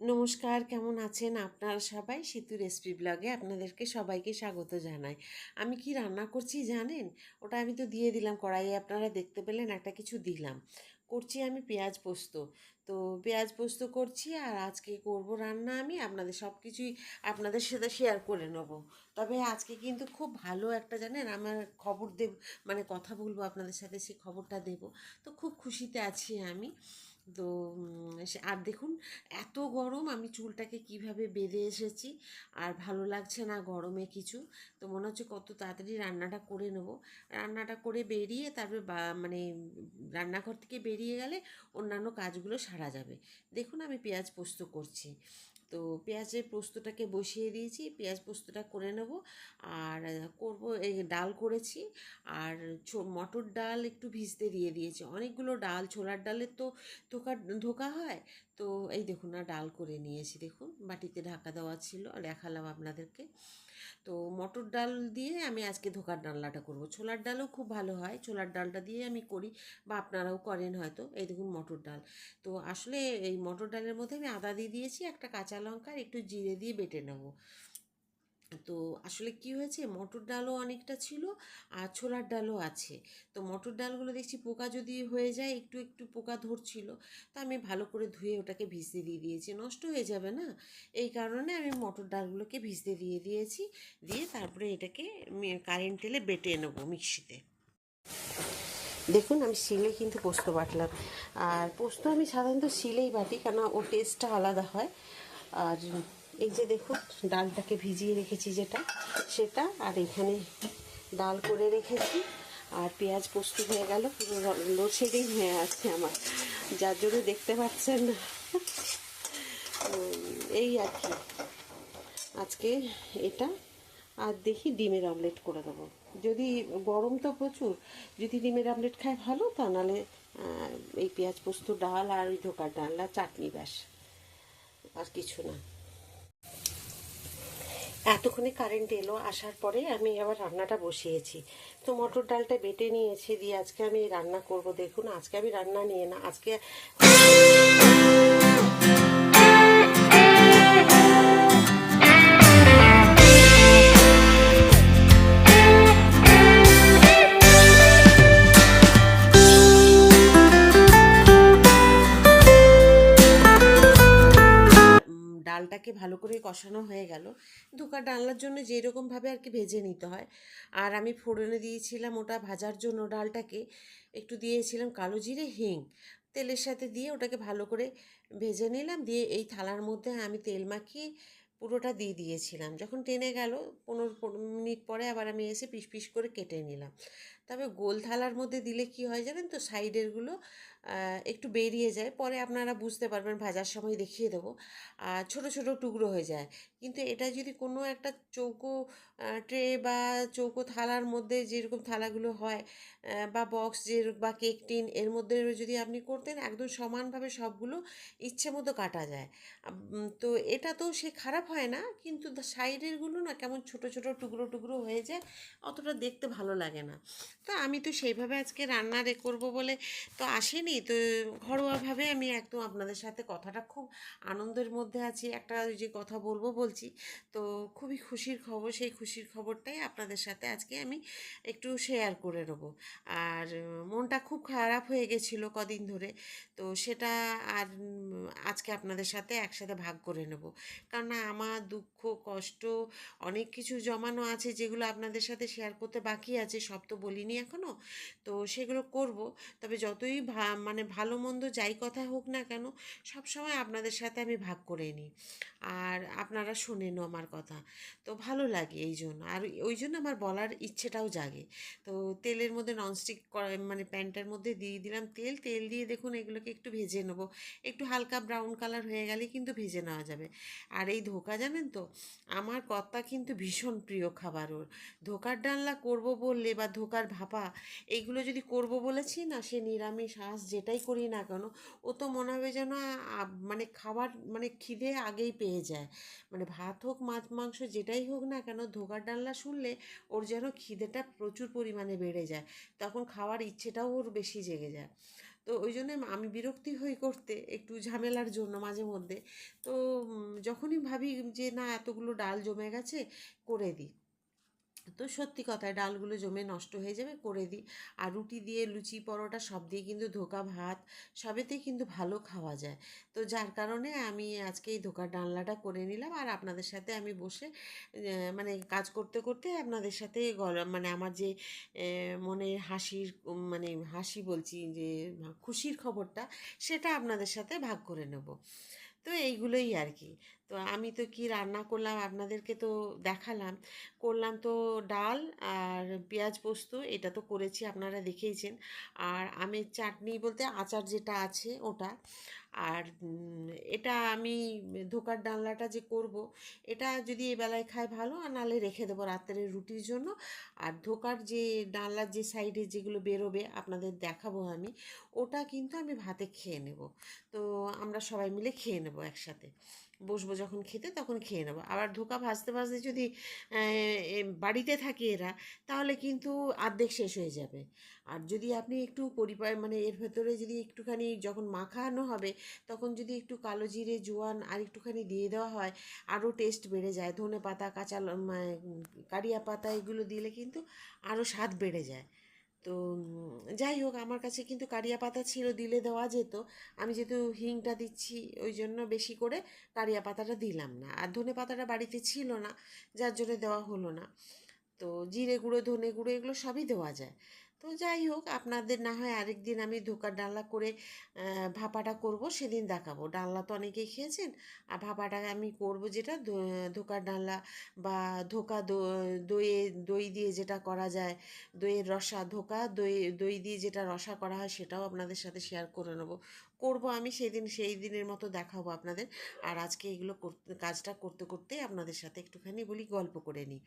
নমস্কার, কেমন আছেন আপনারা সবাই? সেতু রেসিপি ব্লগে আপনাদেরকে সবাইকে স্বাগত জানাই। আমি কি রান্না করছি জানেন? ওটা আমি তো দিয়ে দিলাম, কড়াইয়ে আপনারা দেখতে পেলেন একটা কিছু দিলাম। করছি আমি পেঁয়াজ পোস্ত। তো পেঁয়াজ পোস্ত করছি আর আজকে করব রান্না আমি, আপনাদের সব কিছুই আপনাদের সাথে শেয়ার করে নেব। তবে আজকে কিন্তু খুব ভালো একটা, জানেন, আমার খবর দেব মানে কথা বলব আপনাদের সাথে সেই খবরটা দেব। তো খুব খুশিতে আছি আমি। তো আর দেখুন, এত গরম আমি চুলটাকে কীভাবে বেঁধে এসেছি, আর ভালো লাগছে না গরমে কিছু। তো মনে হচ্ছে কত তাড়াতাড়ি রান্নাটা করে নেব। রান্নাটা করে বেরিয়ে তারপরে মানে রান্নাঘর থেকে বেরিয়ে গেলে অন্যান্য কাজগুলো সারা যাবে। দেখুন আমি পেঁয়াজ পোস্ত করছি। তো পেঁয়াজের পোস্তটাকে বসিয়ে দিয়েছি, পেঁয়াজ পোস্তটা করে নেব। আর করব, এই ডাল করেছি। আর মটর ডাল একটু ভিজতে দিয়ে দিয়েছি। অনেকগুলো ডাল, ছোলার ডালের তো ধোকা ধোকা হয়। তো এই দেখুন না, ডাল করে নিয়েছি দেখুন। বাটিতে ঢাকা দেওয়া ছিল দেখালাম আপনাদেরকে। তো মটর ডাল দিয়ে আমি আজকে ধোকার ডালনাটা করব। ছোলার ডালও খুব ভালো হয়। ছোলার ডালটা দিয়ে আমি করি, বা আপনারাও করেন হয়তো। এই দেখুন মটর ডাল। তো আসলে এই মটর ডালের মধ্যে আমি আদা দিয়ে দিয়েছি, একটা কাঁচা লঙ্কা একটু জিরে দিয়ে বেটে নেব। তো আসলে কি হয়েছে? মটর ডালও অনেকটা ছিল আর ছোলার ডালও আছে। তো মটর ডালগুলো দেখছি পোকা যদি হয়ে যায়, একটু একটু পোকা ধরছিল, তা আমি ভালো করে ধুয়ে ওটাকে ভিজতে দিয়ে দিয়েছি। নষ্ট হয়ে যাবে না? এই কারণে আমি মটর ডালগুলোকে ভিজতে দিয়ে দিয়েছি। দিয়ে তারপরে এটাকে কারেন্ট তেলে বেটে নেব মিক্সিতে। দেখুন, আমি শিলে কিন্তু পোস্ত বাটলাম। আর পোস্ত আমি সাধারণত শিলেই বাটি কেন ও টেস্টটা আলাদা হয়। আর এই যে দেখুন, ডালটাকে ভিজিয়ে রেখেছি যেটা, সেটা, আর এখানে ডাল করে রেখেছি, আর পেঁয়াজ পোস্ত হয়ে গেল, পুরো লোডশেডিং হয়ে আছে আমার, যার জন্য দেখতে পাচ্ছেন না। এই আর কি। আজকে এটা, আর দেখি ডিমের অমলেট করে দেবো। যদি গরম তো প্রচুর, যদি ডিমের অমলেট খায় ভালো, তা নাহলে এই পেঁয়াজ পোস্ত ডাল আর ওই ধোকার ডাল আর চাটনি ব্যাস, আর কিছু না। এতক্ষণে কারেন্ট এলো, আসার পরে আমি আবার রান্নাটা বসিয়েছি। তো মটর ডালটা বেটে নিয়েছি, দিয়ে আজকে আমি রান্না করব। দেখুন, আজকে আমি রান্না নিয়ে না, আজকে কষানো হয়ে গেল। ধোকা ডালনার জন্য যেরকমভাবে আর কি ভেজে নিতে হয়। আর আমি ফোড়নে দিয়েছিলাম ওটা ভাজার জন্য ডালটাকে। একটু দিয়েছিলাম কালো জিরে, হিং। তেলের সাথে দিয়ে ওটাকে ভালো করে ভেজে নিলাম। দিয়ে এই থালার মধ্যে আমি তেল মাখিয়ে পুরোটা দিয়ে দিয়েছিলাম। যখন টেনে গেল পনেরো মিনিট পরে আবার আমি এসে পিস পিস করে কেটে নিলাম। তবে গোল থালার মধ্যে দিলে কি হয় জানেন তো? সাইডেরগুলো একটু বেরিয়ে যায়। পরে আপনারা বুঝতে পারবেন, ভাজার সময় দেখিয়ে দেবো। আর ছোটো ছোটো টুকরো হয়ে যায়। কিন্তু এটা যদি কোনো একটা চৌকো ট্রে বা চৌকো থালার মধ্যে যেরকম থালাগুলো হয় বা বক্স যে বা কেক টিন, এর মধ্যে যদি আপনি করতেন, একদম সমানভাবে সবগুলো ইচ্ছে মতো কাটা যায়। তো এটা তো সে খারাপ হয় না, কিন্তু সাইডেরগুলো না কেমন ছোট ছোট টুকরো টুকরো হয়ে যায়, অতটা দেখতে ভালো লাগে না। তো আমি তো সেইভাবে আজকে রান্না রে করব বলে তো আসেনি। তো ঘরোয়াভাবে আমি একদম আপনাদের সাথে কথাটা খুব আনন্দের মধ্যে আছি। একটা যে কথা বলব বলছি। তো খুবই খুশির খবর, সেই খুশির খবরটাই আপনাদের সাথে আজকে আমি একটু শেয়ার করে নেব। আর মনটা খুব খারাপ হয়ে গেছিল কদিন ধরে। তো সেটা আর আজকে আপনাদের সাথে একসাথে ভাগ করে নেব। কারণ আমার দুঃখ, কষ্ট, অনেক কিছু জমানো আছে যেগুলো আপনাদের সাথে শেয়ার করতে বাকি আছে। সব তো বলিনি। এখনও তো সেগুলো করব। তবে যতই মানে ভালো মন্দ যাই কথা হোক না কেন, সব সময় আপনাদের সাথে আমি ভাগ করে নিই। আর আপনারা শোনেনও আমার কথা। তো ভালো লাগে এই জন্য। আর ওই জন্য আমার বলার ইচ্ছেটাও জাগে। তো তেলের মধ্যে ননস্টিক মানে প্যানটার মধ্যে দিয়ে দিলাম তেল। তেল দিয়ে দেখুন এগুলোকে একটু ভেজে নেব। একটু হালকা ব্রাউন কালার হয়ে গেলে কিন্তু ভেজে নেওয়া যাবে। আর এই ধোকা জানেন তো, আমার কর্তা কিন্তু ভীষণ প্রিয় খাবার ওর। ধোকার ডালনা করব বললে বা ধোকার ভাপা এইগুলো যদি করব বলেছি না, সে নিরামিষ হাঁস যেটাই করি না কেন, ও তো মনে হবে যেন মানে খাবার মানে খিদে আগেই পেয়ে যায়। মানে ভাত হোক, মাছ, মাংস, যেটাই হোক না কেন, ধোকার ডালনা শুনলে ওর যেন খিদেটা প্রচুর পরিমাণে বেড়ে যায়। তখন খাওয়ার ইচ্ছেটাও ওর বেশি জেগে যায়। তো ওই জন্য আমি বিরক্তি হই করতে, একটু ঝামেলার জন্য মাঝে মধ্যে। তো যখনই ভাবি যে না, এতগুলো ডাল জমে গেছে, করে দিই। তো সত্যি কথায় ডালগুলো জমে নষ্ট হয়ে যাবে, করে দিই। আর রুটি দিয়ে লুচি, পরোটা সব দিয়ে কিন্তু ধোকা ভাত, সবেতেই কিন্তু ভালো খাওয়া যায়। তো যার কারণে আমি আজকে এই ধোকার ডালনাটা করে নিলাম। আর আপনাদের সাথে আমি বসে মানে কাজ করতে করতে আপনাদের সাথে মানে আমার যে মনে হাসির মানে হাসি বলছি যে, খুশির খবরটা, সেটা আপনাদের সাথে ভাগ করে নেব। তো এইগুলোই আর কি। তো আমি তো কি রান্না করলাম? আপনাদেরকে তো দেখালাম। করলাম তো ডাল আর পেঁয়াজ পোস্ত, এটা তো করেছি, আপনারা দেখেইছেন। আর আমের চাটনি বলতে আচার যেটা আছে ওটা। আর এটা আমি ধোকার ডালনাটা যে করব, এটা যদি এই বেলায় খাই ভালো, আর নাহলে রেখে দেবো রাত্রের রুটির জন্য। আর ধোকার যে ডালনার যে সাইডে যেগুলো বেরোবে, আপনাদের দেখাবো আমি, ওটা কিন্তু আমি ভাতে খেয়ে নেব। তো আমরা সবাই মিলে খেয়ে নেব একসাথে। বসবো যখন খেতে তখন খেয়ে নেব। আবার ধোকা ভাজতে ভাজতে যদি বাড়িতে থাকে এরা তাহলে কিন্তু আর্ধেক শেষ হয়ে যাবে। আর যদি আপনি একটু পরিবার মানে এর ভেতরে যদি একটুখানি যখন মাখানো হবে তখন যদি একটু কালো জিরে জোয়ান আর একটুখানি দিয়ে দেওয়া হয় আরও টেস্ট বেড়ে যায়। ধনে পাতা কাঁচা মানে, কারিয়া পাতা এগুলো দিলে কিন্তু আরও স্বাদ বেড়ে যায়। তো যাই হোক, আমার কাছে কিন্তু কারিয়া পাতা ছিল, দিলে দেওয়া যেত। আমি যেহেতু হিংটা দিচ্ছি, ওই জন্য বেশি করে কারিয়া পাতাটা দিলাম না। আর ধনে পাতাটা বাড়িতে ছিল না, যার জন্য দেওয়া হলো না। তো, জিরে গুঁড়ো, ধনে গুঁড়ো, এগুলো সবই দেওয়া যায়। তো যাই হোক, আপনাদের না হয় আরেক দিন আমি ধোকার ডালনা করে ভাপাটা করব, সেদিন দেখাবো। ডালনা তো অনেকেই খেয়েছেন, আর ভাপাটা আমি করব যেটা ধোকার ডালনা বা ধোকা দইয়ে, দই দিয়ে যেটা করা যায়, দইয়ের রসা, ধোকা দই দই দিয়ে যেটা রসা করা হয় সেটাও আপনাদের সাথে শেয়ার করে নেব। করব আমি সেই দিন সেই দিনের মতো দেখাবো আপনাদের। আর আজকে এগুলো করতে, কাজটা করতে করতেই আপনাদের সাথে একটুখানি বলি, গল্প করে নিই।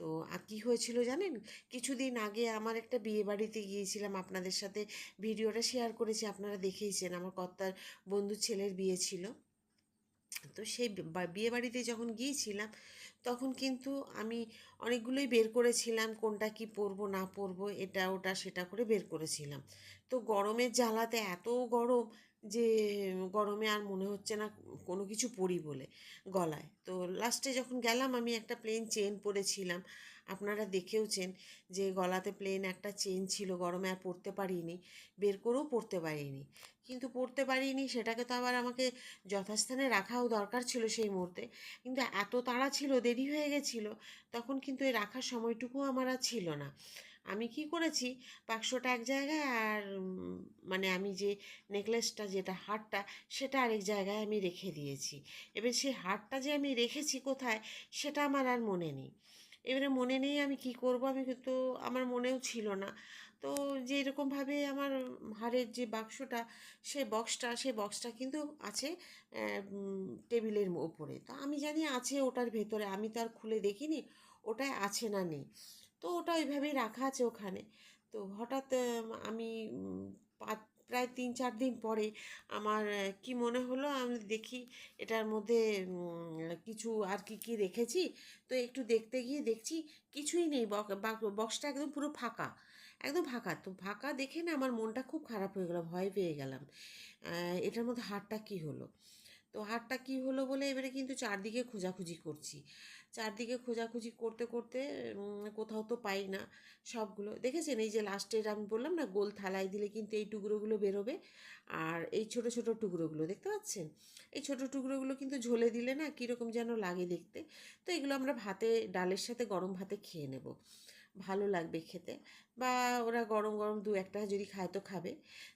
তো কী হয়েছিল জানেন? কিছুদিন আগে আমার একটা বিয়ে বাড়িতে গিয়েছিলাম, আপনাদের সাথে ভিডিওটা শেয়ার করেছি, আপনারা দেখেইছেন, আমার কর্তার বন্ধুর ছেলের বিয়ে ছিল। তো সেই বিয়ে বাড়িতে যখন গিয়েছিলাম, তখন কিন্তু আমি অনেকগুলোই বের করেছিলাম, কোনটা কি পরবো, না পরবো, এটা, ওটা, সেটা করে বের করেছিলাম। তো গরমের জ্বালাতে এত গরম যে গরমে আর মনে হচ্ছে না কোনো কিছু পরি বলে গলায়। তো লাস্টে যখন গেলাম, আমি একটা প্লেন চেন পরেছিলাম। আপনারা দেখেওছেন যে গলাতে প্লেন একটা চেন ছিল, গরমে আর পরতে পারিনি, বের করেও পরতে পারিনি। কিন্তু পরতে পারিনি, সেটাকে তো আবার আমাকে যথাস্থানে রাখাও দরকার ছিল সেই মুহূর্তে। কিন্তু এত তাড়া ছিল, দেরি হয়ে গেছিল, তখন কিন্তু এই রাখার সময়টুকু আমার আর ছিল না। আমি কি করেছি? বাক্সটা এক জায়গায় আর মানে আমি যে নেকলেসটা, যেটা হারটা, সেটা আরেক জায়গায় আমি রেখে দিয়েছি। এবার সেই হারটা যে আমি রেখেছি কোথায়, সেটা আমার আর মনে নেই। এবারে মনে নেই আমি কি করব? আমি কিন্তু আমার মনেও ছিল না। তো যে এরকমভাবে আমার হারের যে বাক্সটা সে বক্সটা সে বক্সটা কিন্তু আছে টেবিলের ওপরে। তো আমি জানি আছে ওটার ভেতরে, আমি তো আর খুলে দেখিনি, ওটায় আছে না নেই। তো ওটা ওইভাবেই রাখা আছে ওখানে। তো হঠাৎ আমি পাঁচ, প্রায় তিন চার দিন পরে আমার কি মনে হলো আমি দেখি এটার মধ্যে কিছু আর কি কি রেখেছি। তো একটু দেখতে গিয়ে দেখছি কিছুই নেই, বক- বাক- বক্সটা একদম পুরো ফাঁকা, একদম ফাঁকা। তো ফাঁকা দেখে না আমার মনটা খুব খারাপ হয়ে গেল, ভয় পেয়ে গেলাম এটার মধ্যে হারটা কি হলো? তো হারটা কি হলো বলে এবারে কিন্তু চারদিকে খোঁজাখুঁজি করছি। চারদিকে খোঁজাখুঁজি করতে করতে কোথাও তো পাই না সবগুলো। দেখেছেন? এই যে লাস্টের আমি বললাম না, গোল থালায় দিলে কিন্তু এই টুকরোগুলো বেরোবে। আর এই ছোট ছোট টুকরোগুলো, দেখতে পাচ্ছেন? এই ছোট টুকরোগুলো কিন্তু ঝোলে দিলে না কীরকম যেন লাগে দেখতে। তো এগুলো আমরা ভাতে, ডালের সাথে গরম ভাতে খেয়ে নেব। ভালো লাগবে খেতে। বা ওরা গরম গরম দু একটা যদি খায় তো খাবে।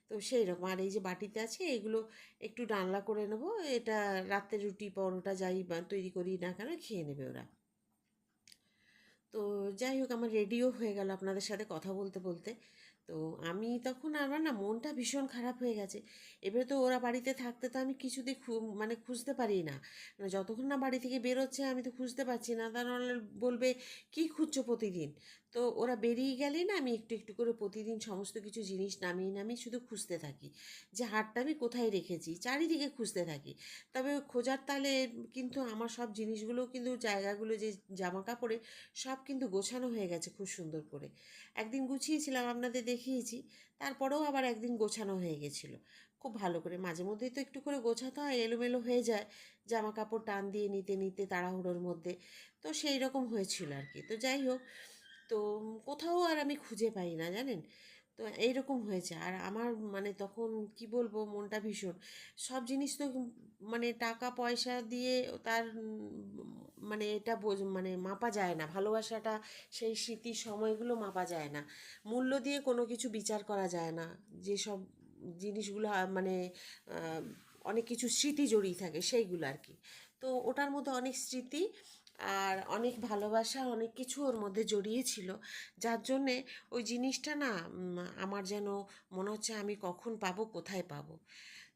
তো সেই রকম আর এই যে বাটিতে আছে, এগুলো একটু ডালনা করে নেব। এটা রাত্রে রুটি, পরোটা যাই বা তৈরি করি না কেন, খেয়ে নেবে ওরা। তো যাই হোক, আমার রেডিও হয়ে গেল আপনাদের সাথে কথা বলতে বলতে। তো আমি তখন আমার না, মনটা ভীষণ খারাপ হয়ে গেছে। এবারে তো ওরা বাড়িতে থাকতে তো আমি কিছুতেই খু- মানে খুঁজতে পারি না। মানে যতক্ষণ না বাড়ি থেকে বেরোচ্ছে, আমি তো খুঁজতে পারছি না। তা নাহলে বলবে, কী খুঁজছো প্রতিদিন? তো ওরা বেরিয়ে গেলে না আমি একটু একটু করে প্রতিদিন সমস্ত কিছু জিনিস নামিয়ে নামিয়ে শুধু খুঁজতে থাকি। যে হারটা আমি কোথায় রেখেছি, চারিদিকে খুঁজতে থাকি। তবে খোঁজার তালে কিন্তু আমার সব জিনিসগুলো কিন্তু জায়গাগুলো যে জামা কাপড়ে সব কিন্তু গোছানো হয়ে গেছে খুব সুন্দর করে। একদিন গুছিয়েছিলাম আপনাদের দেখিয়েছি, তারপরেও আবার একদিন গোছানো হয়ে গেছিল। খুব ভালো করে মাঝে মধ্যেই তো একটু করে গোছাতে হয়, এলোমেলো হয়ে যায়। জামা কাপড় টান দিয়ে নিতে নিতে তাড়াহুড়োর মধ্যে। তো সেই রকম হয়েছিল আর কি। তো যাই হোক তো কোথাও আর আমি খুঁজে পাই না, জানেন? তো এইরকম হয়েছে। আর আমার মানে তখন কি বলব, মনটা ভীষণ। সব জিনিস তো মানে টাকা, পয়সা দিয়ে তার মানে এটা মানে মাপা যায় না। ভালোবাসাটা সেই স্মৃতির সময়গুলো মাপা যায় না। মূল্য দিয়ে কোনো কিছু বিচার করা যায় না। যেসব জিনিসগুলো মানে অনেক কিছু স্মৃতি জড়িয়ে থাকে, সেইগুলো আর কি। তো ওটার মধ্যে অনেক স্মৃতি আর অনেক ভালোবাসা, অনেক কিছু ওর মধ্যে জড়িয়ে ছিল। যার জন্যে ওই জিনিসটা না আমার যেন মনে হচ্ছে আমি কখন পাবো, কোথায় পাবো।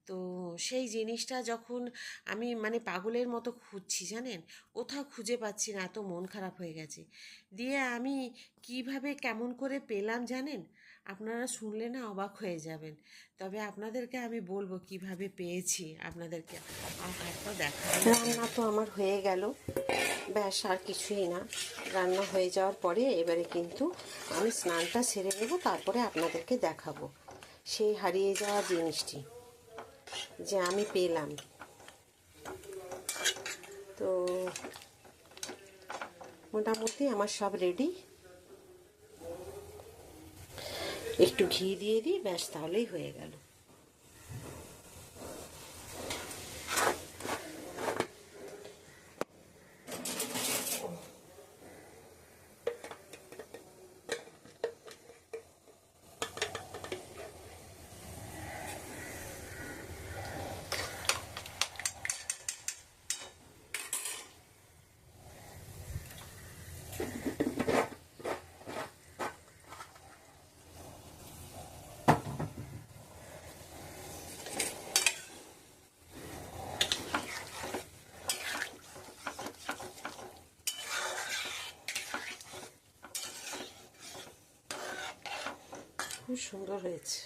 তো সেই জিনিসটা যখন আমি মানে পাগলের মতো খুঁজছি, জানেন? কোথাও খুঁজে পাচ্ছি না, এত মন খারাপ হয়ে গেছে। দিয়ে আমি কীভাবে, কেমন করে পেলাম, জানেন? আপনারা শুনলে না অবাক হয়ে যাবেন। তবে আপনাদেরকে আমি বলব কীভাবে পেয়েছি আপনাদেরকে। আর দেখা রান্না তো আমার হয়ে গেল। ব্যাস, আর কিছুই না। রান্না হয়ে যাওয়ার পরে এবারে কিন্তু আমি স্নানটা সেরে নেব, তারপরে আপনাদেরকে দেখাবো। সেই হারিয়ে যাওয়া জিনিসটি যে আমি পেলাম। তো মোটামুটি আমার সব রেডি একটু ঘি দিয়ে দিই ব্যাস তাহলেই হয়ে গেল। খুব সুন্দর হয়েছে।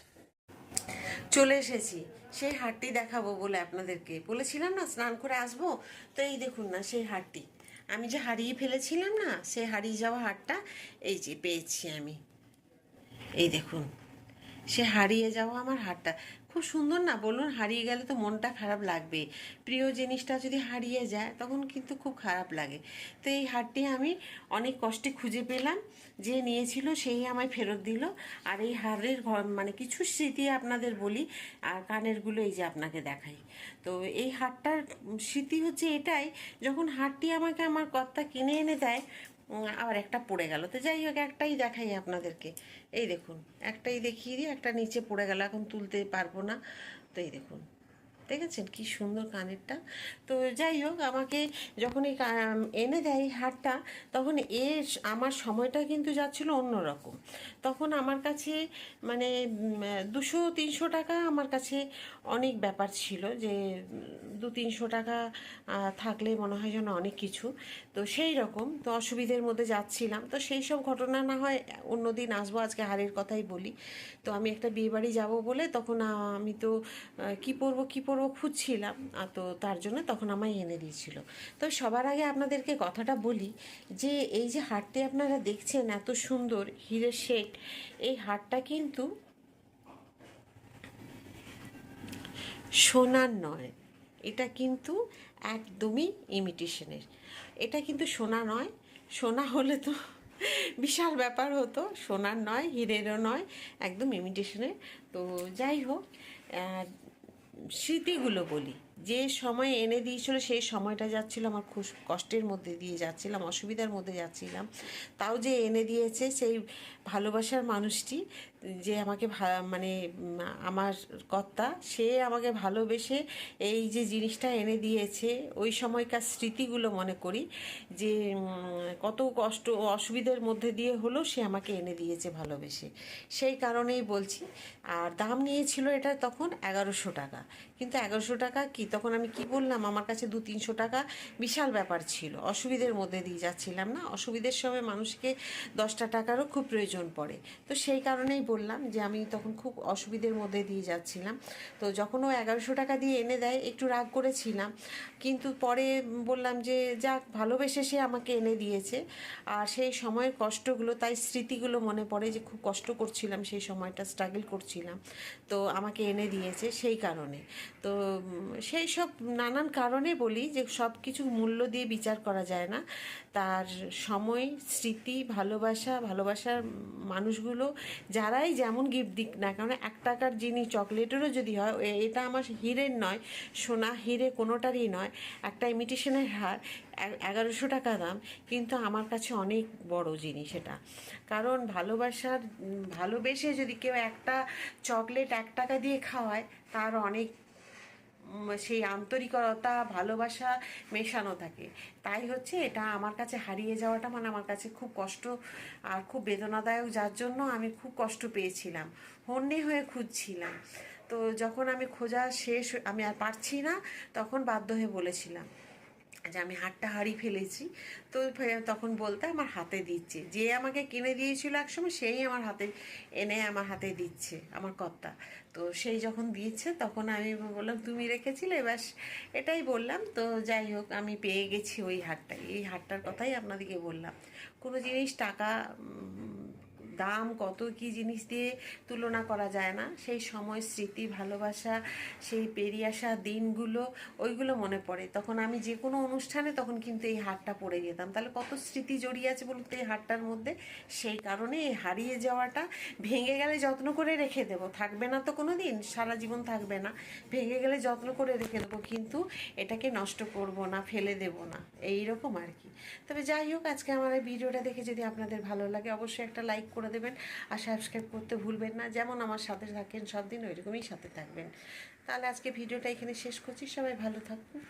চলে এসেছি। সেই হাটটি দেখাবো বলে আপনাদেরকে। বলেছিলাম না, স্নান করে আসব? তো এই দেখুন না, সেই হাটটি। আমি যে হারিয়ে ফেলেছিলাম না, সেই হারিয়ে যাওয়া হাটটা এই যে পেয়েছি আমি। এই দেখুন। সে হারিয়ে যাওয়া আমার হাটটা খুব সুন্দর না? বলুন, হারিয়ে গেলে তো মনটা খারাপ লাগবে। প্রিয় জিনিসটা যদি হারিয়ে যায়, তখন কিন্তু খুব খারাপ লাগে। তো এই হারটি আমি অনেক কষ্টে খুঁজে পেলাম। যে নিয়েছিল সেই আমায় ফেরত দিল। আর এই হারের মানে কিছু স্মৃতি আপনাদের বলি, আর কানেরগুলো এই যে আপনাকে দেখাই। তো এই হারটার স্মৃতি হচ্ছে এটাই, যখন হারটি আমাকে আমার কর্তা কিনে এনে দেয় আবার একটা পড়ে গেল। তো যাই হোক, একটাই দেখাই আপনাদেরকে। এই দেখুন, একটাই দেখিয়ে দিই, একটা নিচে পড়ে গেল, এখন তুলতে পারব না। তো এই দেখুন। দেখেছেন কি সুন্দর কানেরটা? তো যাই হোক, আমাকে যখন এই এনে দেয় হারটা, তখন এ আমার সময়টা কিন্তু যাচ্ছিল অন্যরকম তখন আমার কাছে মানে দুশো তিনশো টাকা আমার কাছে অনেক ব্যাপার ছিল যে, দু তিনশো টাকা থাকলে মনে হয় যেন অনেক কিছু। তো সেই রকম, তো অসুবিধের মধ্যে যাচ্ছিলাম। তো সেই সব ঘটনা না হয় অন্য দিন আসব, আজকে হারের কথাই বলি। তো আমি একটা বিয়ে বাড়ি যাব বলে, তখন আমি তো কি পরবো কি পরবো খুঁজছিলাম আহ, তো তার জন্য তখন আমায় এনে দিয়েছিল। তো সবার আগে আপনাদেরকে কথাটা বলি যে এই যে হাটটি আপনারা দেখছেন এত সুন্দর হিরের শেড এই হাটটা কিন্তু সোনার নয়। এটা কিন্তু একদমই ইমিটেশনের। এটা কিন্তু সোনা নয়। সোনা হলে তো বিশাল ব্যাপার হতো। সোনার নয় হিরেরও নয় একদম ইমিটেশনের। তো যাই হোক স্মৃতিগুলো বলি। যে সময় এনে দিয়েছিল, সেই সময়টা যাচ্ছিল, আমার খুব কষ্টের মধ্যে দিয়ে যাচ্ছিলাম, অসুবিধার মধ্যে যাচ্ছিলাম। তাও যে এনে দিয়েছে, সেই ভালোবাসার মানুষটি, যে আমাকে মানে আমার কর্তা, সে আমাকে ভালোবেসে এই যে জিনিসটা এনে দিয়েছে, ওই সময়কার স্মৃতিগুলো মনে করি, যে কত কষ্ট অসুবিধার মধ্যে দিয়ে হলেও সে আমাকে এনে দিয়েছে ভালোবেসে। সেই কারণেই বলছি, আর দাম নিয়েছিল এটা তখন এগারোশো টাকা। কিন্তু এগারোশো টাকা কি, তখন আমি কি বললাম, আমার কাছে দু তিনশো টাকা বিশাল ব্যাপার ছিল, অসুবিধের মধ্যে দিয়ে যাচ্ছিলাম না। অসুবিধের সময় মানুষকে দশটা টাকারও খুব প্রয়োজন পড়ে। তো সেই কারণেই বললাম যে আমি তখন খুব অসুবিধের মধ্যে দিয়ে যাচ্ছিলাম। তো যখন ও এগারোশো টাকা দিয়ে এনে দেয়, একটু রাগ করেছিলাম। কিন্তু পরে বললাম যে, যাক, ভালোবেসে সে আমাকে এনে দিয়েছে। আর সেই সময়ের কষ্টগুলো, তাই স্মৃতিগুলো মনে পড়ে যে খুব কষ্ট করছিলাম, সেই সময়টা স্ট্রাগল করছিলাম। তো আমাকে এনে দিয়েছে সেই কারণে। তো সেই সব নানান কারণে বলি যে সব কিছু মূল্য দিয়ে বিচার করা যায় না। তার সময়, স্মৃতি, ভালোবাসা, ভালোবাসার মানুষগুলো, যারাই যেমন গিফট দিক না কারণ এক টাকার জিনিস, চকলেটেরও যদি হয় এটা আমার হিরের নয়, সোনা হিরে কোনোটারই নয়, একটা ইমিটেশনের হার এগারোশো টাকা দাম, কিন্তু আমার কাছে অনেক বড় জিনিস এটা। কারণ ভালোবাসার ভালোবেসে যদি কেউ একটা চকলেট এক টাকা দিয়ে খাওয়ায়, তার অনেক সেই আন্তরিকতা, ভালোবাসা মেশানো থাকে। তাই হচ্ছে এটা আমার কাছে হারিয়ে যাওয়াটা মানে আমার কাছে খুব কষ্ট আর খুব বেদনাদায়ক। যার জন্য আমি খুব কষ্ট পেয়েছিলাম, হন্যে হয়ে খুঁজছিলাম। তো যখন আমি খোঁজা শেষ, আমি আর পারছি না, তখন বাধ্য হয়ে বলেছিলাম যে আমি হাতটা হারিয়ে ফেলেছি। তো তখন বলতে আমার হাতে দিচ্ছে। যে আমাকে কিনে দিয়েছিল একসময়, সেই আমার হাতে এনে আমার হাতে দিচ্ছে, আমার কর্তা। তো সেই যখন দিচ্ছে তখন আমি বললাম, তুমি রেখেছিলে? ব্যাস, এটাই বললাম। তো যাই হোক, আমি পেয়ে গেছি ওই হাটটাই এই হাটটার কথাই আপনাদেরকে বললাম। কোনো জিনিস টাকা দাম কত কি জিনিস দিয়ে তুলনা করা যায় না। সেই সময় স্মৃতি, ভালোবাসা, সেই পেরিয়ে আসা দিনগুলো, ওইগুলো মনে পড়ে। তখন আমি যে কোনো অনুষ্ঠানে তখন কিন্তু এই হারটা পরে যেতাম। তাহলে কত স্মৃতি জড়িয়ে আছে বলুন তো এই হারটার মধ্যে? সেই কারণে এই হারিয়ে যাওয়াটা ভেঙে গেলে যত্ন করে রেখে দেবো। থাকবে না তো কোনো দিন সারা জীবন থাকবে না। ভেঙে গেলে যত্ন করে রেখে দেবো, কিন্তু এটাকে নষ্ট করব না, ফেলে দেব না। এই রকম আর কি। তবে যাই হোক, আজকে আমার এই ভিডিওটা দেখে যদি আপনাদের ভালো লাগে, অবশ্যই একটা লাইক করে দেবেন আর সাবস্ক্রাইব করতে ভুলবেন না। যেমন আমার সাথে থাকেন, সব দিন ওইরকমই সাথে থাকবেন। তাহলে আজকে ভিডিওটা এখানে শেষ করছি। সবাই ভালো থাকুন।